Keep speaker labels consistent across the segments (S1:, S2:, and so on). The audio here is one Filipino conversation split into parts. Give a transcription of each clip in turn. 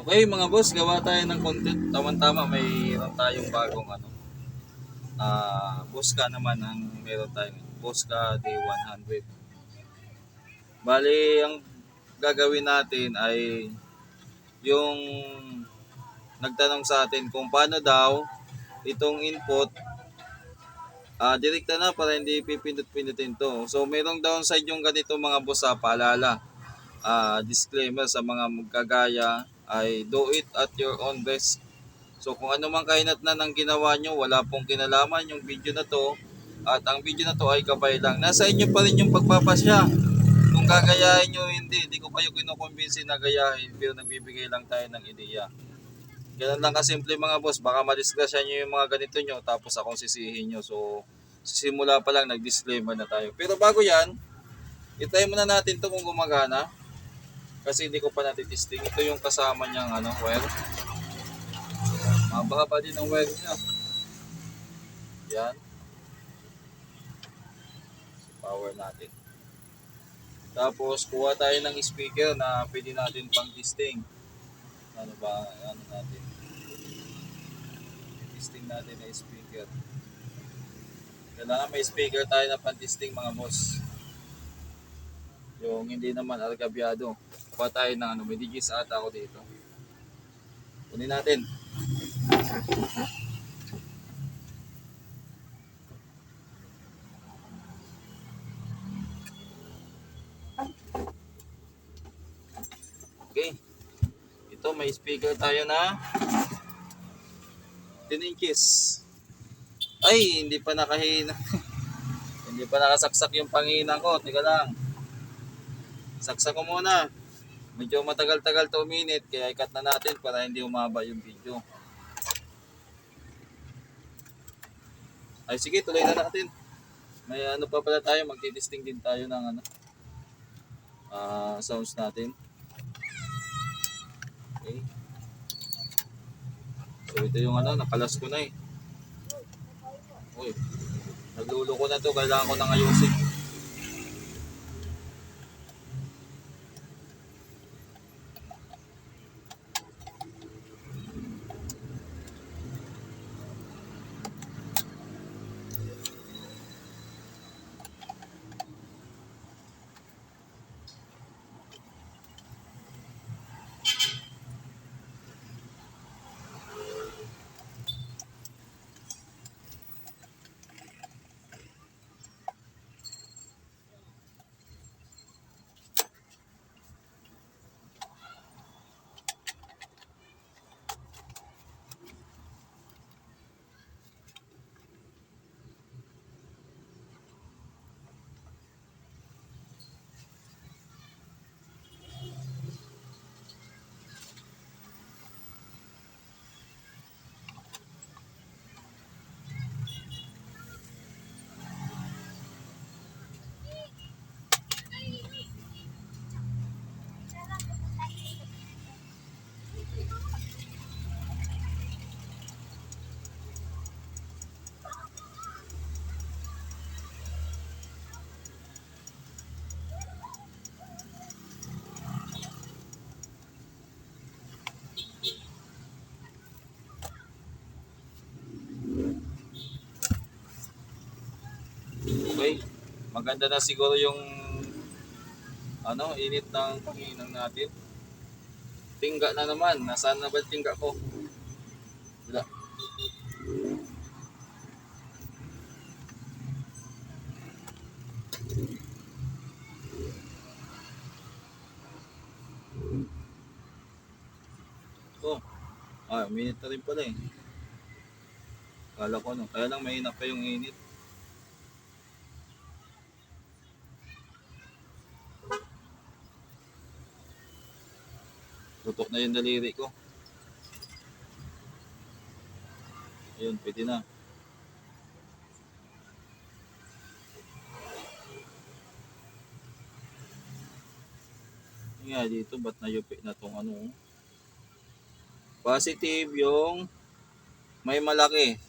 S1: Okay mga boss, gawa tayo ng content. Tama-tama, mayroon tayong bagong ano. Ah, Bosca naman ang meron tayong Bosca Day 100. Bali, ang gagawin natin ay yung nagtanong sa atin kung paano daw itong input ah direkta na para hindi pipindot-pindutin to. So, merong downside yung ganito mga boss sa paalala. Ah, disclaimer sa mga magkagaya ay do it at your own risk. So kung ano man kainat na ng ginawa nyo, wala pong kinalaman yung video na to at ang video na to ay gabay lang. Nasa inyo pa rin yung pagpapasya. Kung gagayahin nyo, hindi. Hindi ko kayo kinukumbinsi na gayahin pero nagbibigay lang tayo ng ideya. Ganun lang kasimple mga boss. Baka madisgrasya nyo yung mga ganito nyo tapos akong sisihin nyo. So simula pa lang nag-disclaimer na tayo. Pero bago yan, itry muna natin to kung gumagana. Kasi hindi ko pa natitesting. Ito yung kasama niyang ano, wire. Mahaba din ang wire niya. Yan. Power natin. Tapos kuha tayo ng speaker na pwede natin pang testing. Ano ba, ano natin. Testing natin na speaker. Kailangan may speaker tayo na pang testing mga boss. Yung hindi naman algabyado. Kuha tayo ng ano, may digis ata ako dito. Kunin natin. Okay. Ito may speaker tayo na 10 inches. Ay, hindi pa nakahina. hindi pa nakasaksak yung pangina ko. Teka lang. Saksak ko muna. Medyo matagal-tagal to minute kaya ikat na natin para hindi umaba yung video. Ay sige, tuloy na natin. May ano pa pala tayo, magtitesting din tayo ng ano, ah sounds natin. Okay. So ito yung ano, nakalas ko na eh. Uy, naglulo ko na to, kailangan ko nang ayusin. Okay. Maganda na siguro yung ano, init ng panginang natin. Tingga na naman. Nasaan na ba tingga ko? Wala. Oh. Ah, minute na rin pala eh. Kala ko no. Kaya lang mahina pa yung init. Tutok na yung daliri ko. Ayun, pwede na. Nga dito, ba't nayupi na tong ano? Positive yung may malaki.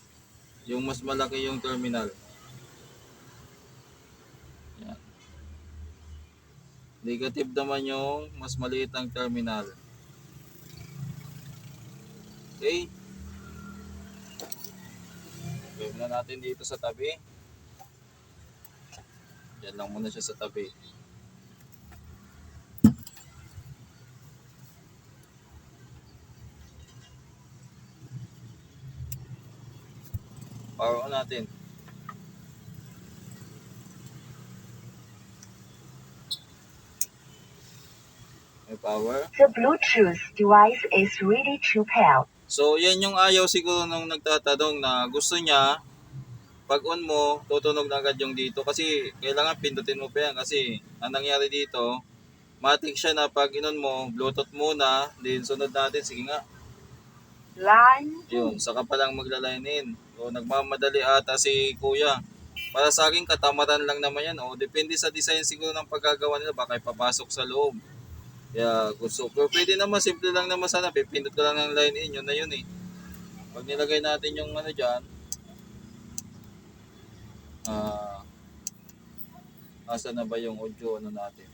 S1: Yung mas malaki yung terminal. Negative naman yung mas maliit ang terminal. Okay. Gawin na natin dito sa tabi. Yan lang muna siya sa tabi. Power on natin. May power.
S2: The Bluetooth device is ready to pair.
S1: So, yan yung ayaw siguro nung nagtatanong na gusto niya, pag on mo, tutunog na agad yung dito. Kasi kailangan pindutin mo pa yan. Kasi ang nangyari dito, matik siya na pag inon mo, bluetooth muna, then sunod natin, sige nga,
S2: Line
S1: yun, saka pa lang magla-line in. O nagmamadali ata si kuya. Para sa akin, katamaran lang naman yan. O depende sa design siguro ng pagkagawa nila, baka ipapasok sa loob. Kaya gusto ko. Pwede naman, simple lang naman sana. Pipindot ko lang ng line in, yun na yun eh. Pag nilagay natin yung ano dyan, ah, asa na ba yung audio ano natin?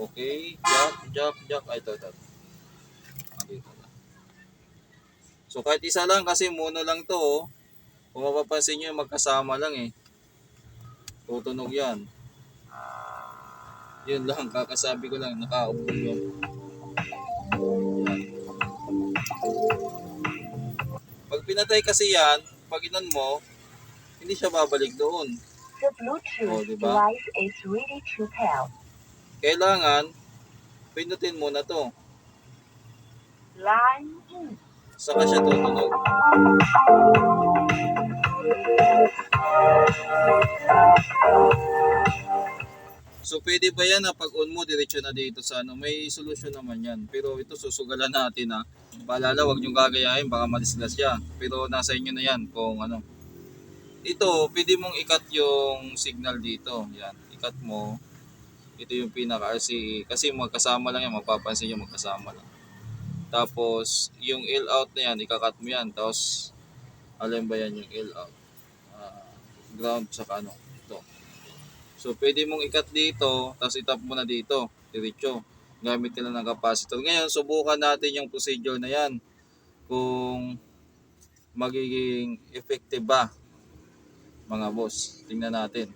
S1: Okay, jack, jack, jack. Ay, ito, ito. Dito na. So kahit isa lang kasi mono lang to oh. Kung mapapansin nyo magkasama lang eh. Tutunog yan. Yun lang, kakasabi ko lang, nakaupo yun. Yan. Pag pinatay kasi yan, pag inon mo, hindi siya babalik doon.
S2: The Bluetooth
S1: Oh, diba?
S2: device is ready to pair.
S1: Kailangan, pindutin mo na to.
S2: Line in.
S1: Saka siya tutunog. So pwede ba yan na pag on mo diretso na dito sa ano? May solusyon naman yan. Pero ito susugalan natin ha. Paalala wag niyong gagayahin baka madisglas siya. Pero nasa inyo na yan kung ano. Ito, pwede mong ikat yung signal dito. Yan, ikat mo. Ito yung pinaka RCA. Kasi magkasama lang yan, mapapansin nyo magkasama lang. Tapos, yung L out na yan, ikakat mo yan. Tapos, alam ba yan yung L out? Ah, ground sa ano. So, pwede mong ikat dito, tapos itap mo na dito, diretso. Gamit lang ng capacitor. Ngayon, subukan natin yung procedure na yan. Kung magiging effective ba, mga boss. Tingnan natin.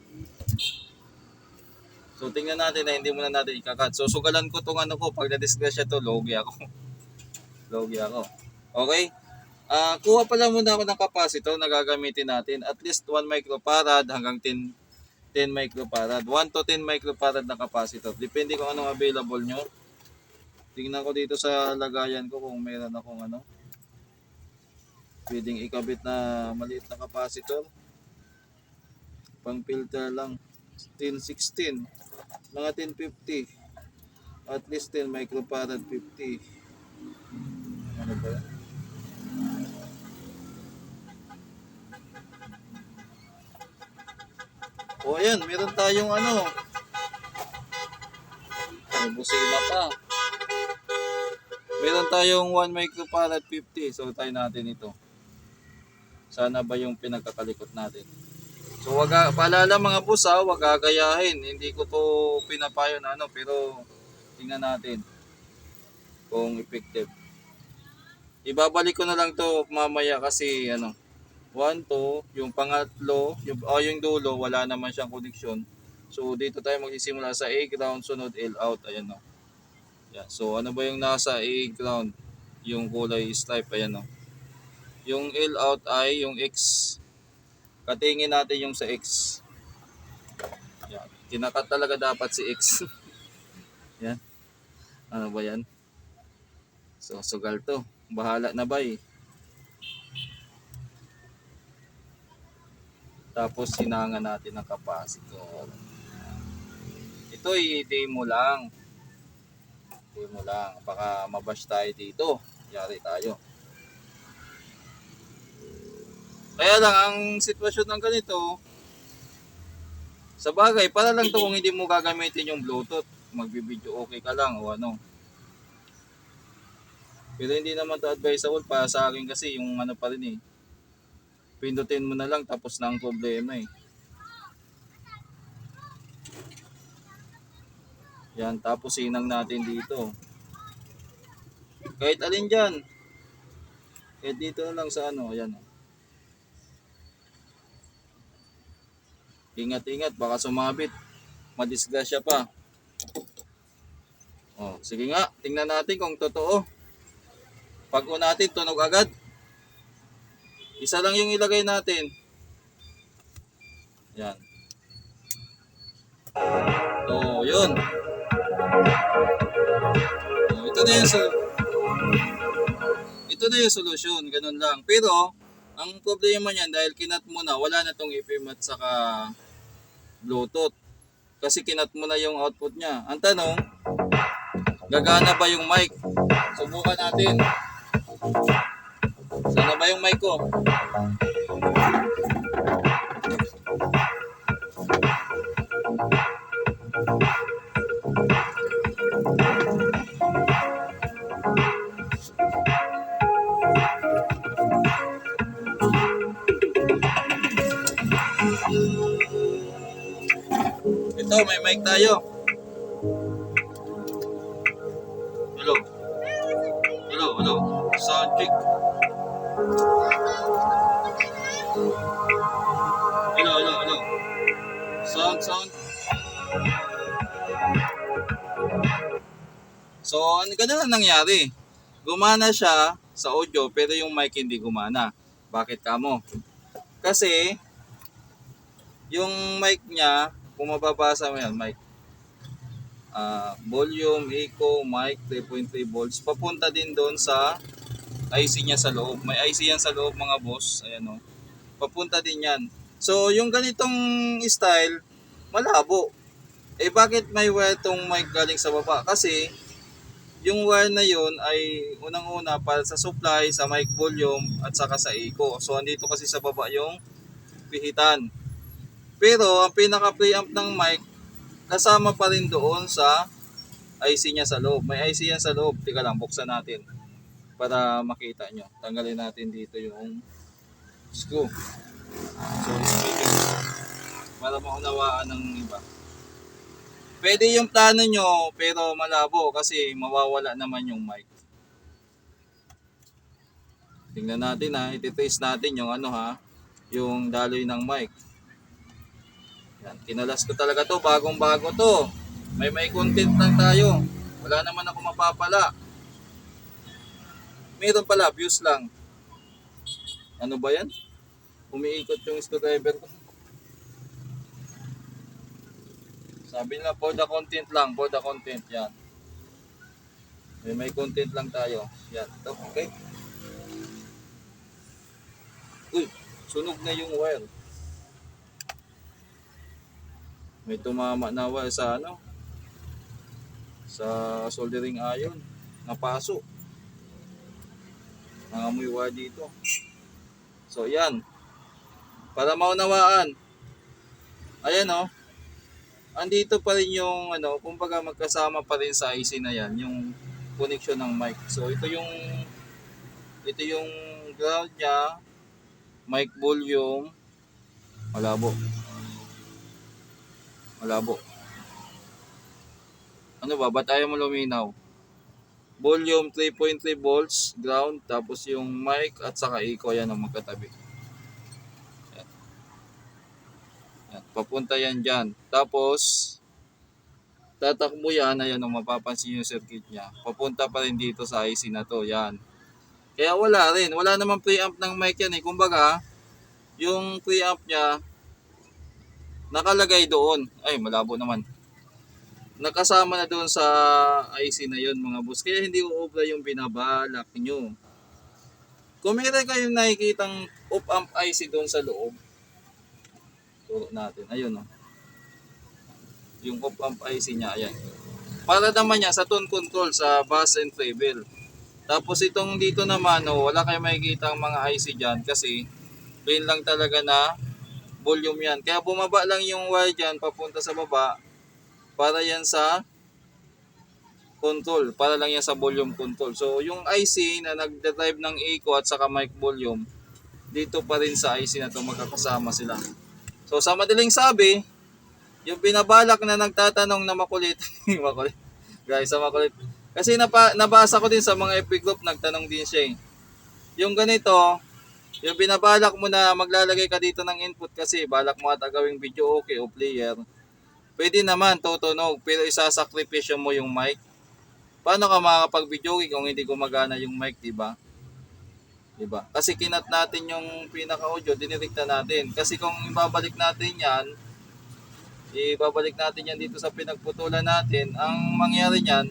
S1: So, tingnan natin na hindi muna natin ikakat. So, sugalan ko tong ano ko. Pag na-disgrasya to, logi ako. logi ako. Okay? Ah, kuha pala muna ako ng capacitor na gagamitin natin. At least 1 microfarad hanggang 10 10 microfarad. 1 to 10 microfarad na capacitor. Depende kung anong available nyo. Tingnan ko dito sa lagayan ko kung meron akong ano. Pwedeng ikabit na maliit na capacitor. Pang filter lang. 1016. Mga 1050. At least 10 microfarad 50. Ano ba yan? O ayan, meron tayong ano. May busina pa. Meron tayong 1 microfarad 50. So tayo natin ito. Sana ba yung pinagkakalikot natin. So wag paalala mga boss ha, wag gagayahin. Hindi ko to pinapayo na ano, pero tingnan natin kung effective. Ibabalik ko na lang to mamaya kasi ano, 1 to, yung pangatlo, yung, oh, yung dulo, wala naman siyang connection. So dito tayo magsisimula sa A ground, sunod L out, ayan no. Yan. So ano ba yung nasa A ground? Yung kulay stripe, ayan no. Yung L out ay yung X. Katingin natin yung sa X. Yan. Kinakat talaga dapat si X. yan. Ano ba yan? So, sugal to. Bahala na ba eh. Tapos sinanga natin ang capacitor. Ito i-demo lang. Demo lang. Baka mabash tayo dito. Yari tayo. Kaya lang, ang sitwasyon ng ganito, sa bagay, para lang to kung hindi mo gagamitin yung Bluetooth, magbibideo okay ka lang o ano. Pero hindi naman to advisable para sa akin kasi yung ano pa rin eh. Pindutin mo na lang tapos na ang problema eh. Yan, tapos sinang natin dito. Kahit alin dyan, Eh dito na lang sa ano, ayan. oh. Ingat-ingat, baka sumabit. Madisgrasya pa. Oh, sige nga, tingnan natin kung totoo. Pag natin, tunog agad. Isa lang yung ilagay natin. Yan. Oh, yun. Oh, ito na yung sol- ito na yung solusyon, ganun lang. Pero, ang problema niyan dahil kinat mo na, wala na tong FM at saka Bluetooth. Kasi kinat mo na yung output niya. Ang tanong, gagana ba yung mic? Subukan natin. Sana ba yung mic ko? Ito, may mic tayo. Hello. Hello, hello. Sound check. Hello. Sound, sound. So, ano ganun ang nangyari? Gumana siya sa audio pero yung mic hindi gumana. Bakit kamo? Kasi yung mic niya, kung mababasa mo yan, mic, ah, volume, echo, mic, 3.3 volts, papunta din doon sa IC niya sa loob. May IC yan sa loob mga boss. Ayan o. Papunta din yan. So, yung ganitong style, malabo. Eh, bakit may wire tong mic galing sa baba? Kasi, yung wire na yun ay unang-una para sa supply, sa mic volume, at saka sa echo. So, andito kasi sa baba yung pihitan. Pero, ang pinaka-preamp ng mic, kasama pa rin doon sa IC niya sa loob. May IC yan sa loob. Tika lang, buksan natin para makita nyo. Tanggalin natin dito yung screw. So. Para maunawaan ng iba. Pwede yung plano nyo, pero malabo kasi mawawala naman yung mic. Tingnan natin ha, ititrace natin yung ano ha, yung daloy ng mic. Yan, kinalas ko talaga to, bagong bago to. May may content lang tayo. Wala naman ako mapapala. Meron pala, views lang. Ano ba yan? Umiikot yung screwdriver ko. Sabi nila, for the content lang, for the content, yan. May may content lang tayo. Yan, ito, okay. Uy, sunog na yung wire. May tumama na wire sa ano? Sa soldering iron. Napaso. Nangamoy wire dito. So, yan. Para maunawaan. Ayan oh. Andito pa rin yung ano, kumbaga magkasama pa rin sa IC na yan, yung connection ng mic. So, ito yung ito yung ground niya, mic volume, malabo. Malabo. Ano ba? Ba't ayaw mo luminaw? Volume 3.3 volts, ground, tapos yung mic at saka echo yan ang magkatabi. Yan. Yan. Papunta yan dyan. Tapos, tatakbo yan, ayan ang mapapansin yung circuit niya. Papunta pa rin dito sa IC na to, yan. Kaya wala rin. Wala namang preamp ng mic yan eh. Kumbaga, yung preamp niya, nakalagay doon. Ay, malabo naman. Nakasama na doon sa IC na yon mga boss. Kaya hindi uobra yung binabalak nyo. Kung meron kayong nakikitang op-amp IC doon sa loob, turo natin. Ayun oh. Yung op-amp IC niya, ayan. Para naman niya sa tone control sa bass and treble. Tapos itong dito naman, oh, wala kayong makikita ang mga IC dyan kasi plain lang talaga na volume yan. Kaya bumaba lang yung wire dyan papunta sa baba para yan sa control. Para lang yan sa volume control. So yung IC na nagde-drive ng echo at saka mic volume, dito pa rin sa IC na to magkakasama sila. So sa madaling sabi, yung binabalak na nagtatanong na makulit, makulit, guys, sa makulit. Kasi napa, nabasa ko din sa mga FB group, nagtanong din siya eh. yung ganito, yung binabalak mo na maglalagay ka dito ng input kasi balak mo ata gawing video okay o player, pwede naman tutunog pero isasakripisyo mo yung mic. Paano ka makakapag-video okay kung hindi gumagana yung mic, di ba? Di ba? Kasi kinat natin yung pinaka-audio, dinirekta natin. Kasi kung ibabalik natin yan, ibabalik natin yan dito sa pinagputulan natin, ang mangyari niyan,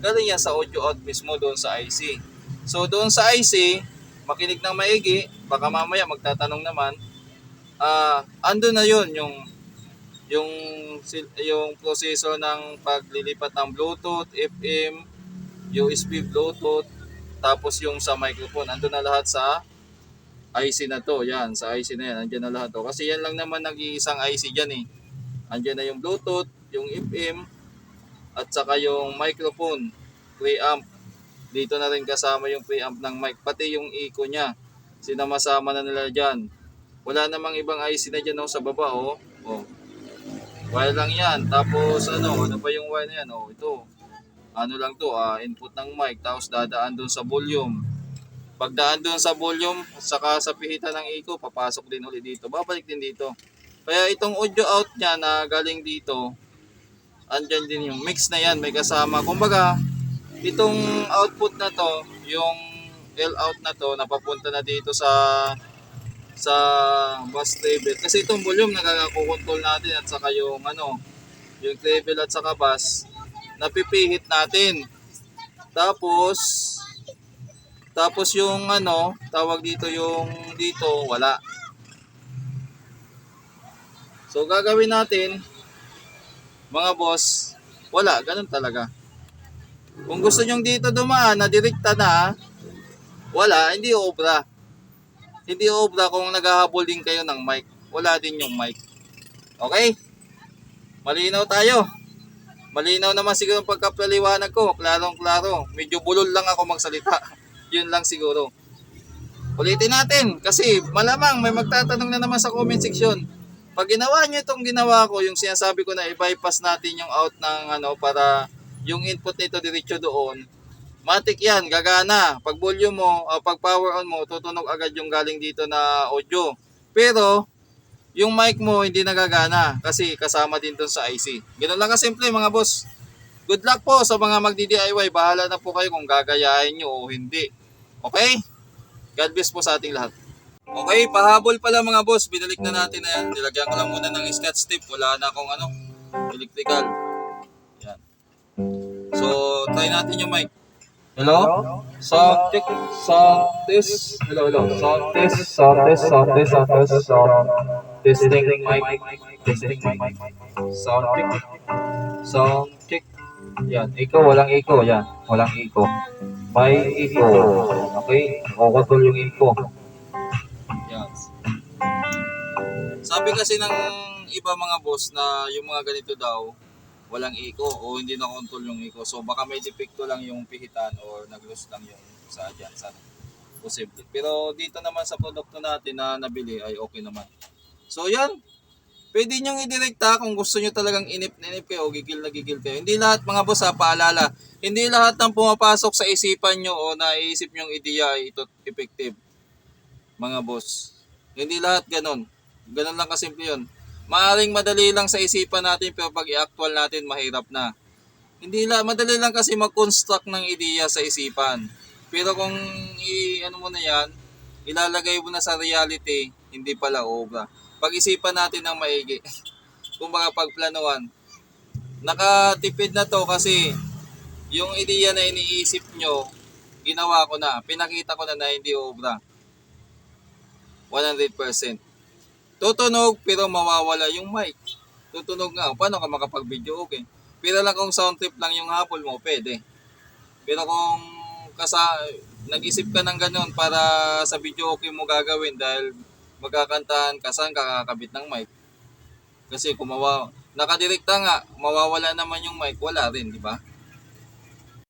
S1: galing yan sa audio out mismo doon sa IC. So doon sa IC, makinig ng maigi, baka mamaya magtatanong naman, ah ando na yun yung yung yung proseso ng paglilipat ng Bluetooth, FM, USB Bluetooth, tapos yung sa microphone, ando na lahat sa IC na to. Yan, sa IC na yan, andyan na lahat to. Kasi yan lang naman nag-iisang IC dyan eh. Andyan na yung Bluetooth, yung FM, at saka yung microphone, preamp. Dito na rin kasama yung preamp ng mic, pati yung echo niya. Sinamasama na nila dyan. Wala namang ibang IC na dyan oh, sa baba oh. oh. Wire lang yan. Tapos ano, ano pa yung wire na yan? Oh, ito. Ano lang to, ah, input ng mic, tapos dadaan doon sa volume. Pagdaan doon sa volume, saka sa pihitan ng echo, papasok din ulit dito. Babalik din dito. Kaya itong audio out niya na galing dito, andyan din yung mix na yan, may kasama. Kumbaga, itong output na to, yung L out na to, napapunta na dito sa sa bus level. Kasi itong volume nakakakontrol natin at saka yung ano, yung level at saka bus, napipihit natin. Tapos, tapos yung ano, tawag dito yung dito, wala. So gagawin natin, mga boss, wala, ganun talaga. Kung gusto nyong dito dumaan na direkta na, wala, hindi obra. Hindi obra kung naghahabol din kayo ng mic. Wala din yung mic. Okay? Malinaw tayo. Malinaw naman siguro ang pagkapaliwanag ko. Klarong klaro. Medyo bulol lang ako magsalita. Yun lang siguro. Ulitin natin. Kasi malamang may magtatanong na naman sa comment section. Pag ginawa nyo itong ginawa ko, yung sinasabi ko na i-bypass natin yung out ng ano para yung input nito diretso doon, matik yan, gagana. Pag volume mo, o pag power on mo, tutunog agad yung galing dito na audio. Pero, yung mic mo hindi nagagana kasi kasama din doon sa IC. Ganun lang kasimple mga boss. Good luck po sa mga magdi-DIY. Bahala na po kayo kung gagayahin nyo o hindi. Okay? God bless po sa ating lahat. Okay, pahabol pala mga boss. Binalik na natin na yan. Nilagyan ko lang muna ng scotch tape. Wala na akong ano, electrical. Yan. So, try natin yung mic. Hello? Sound test. Hello, hello. Sound test. Sound test. Sound testing mic. Testing mic. Sound check. Sound check. Yan. Echo. Walang echo. Yan. Walang echo. May echo. Okay? Kukontrol yung echo. Yan. Sabi kasi ng iba mga boss na yung mga ganito daw, walang echo o hindi na control yung echo. So baka may depekto lang yung pihitan or nag-lose lang yung sa dyan sa posible. Pero dito naman sa produkto natin na nabili ay okay naman. So yan, pwede nyo idirekta kung gusto nyo talagang inip na inip kayo o gigil na gigil kayo. Hindi lahat mga boss ha, paalala, hindi lahat ng pumapasok sa isipan nyo o naiisip nyong ideya ay ito effective. Mga boss. Hindi lahat ganon. Ganon lang kasimple yun. Maaring madali lang sa isipan natin pero pag i-actual natin mahirap na. Hindi la madali lang kasi mag-construct ng ideya sa isipan. Pero kung i ano mo na 'yan, ilalagay mo na sa reality, hindi pala obra. Pag-isipan natin ng maigi. Kumbaga pagplanuhan. Nakatipid na to kasi yung ideya na iniisip nyo, ginawa ko na, pinakita ko na na hindi obra. 100%. Tutunog pero mawawala yung mic. Tutunog nga. Paano ka makapag-video? Okay. Pero lang kung sound trip lang yung habol mo, pwede. Pero kung kasa nag-isip ka ng ganun para sa video okay mo gagawin dahil magkakantahan ka saan ka kakabit ng mic. Kasi kung mawa, nakadirekta nga, mawawala naman yung mic, wala rin, di ba?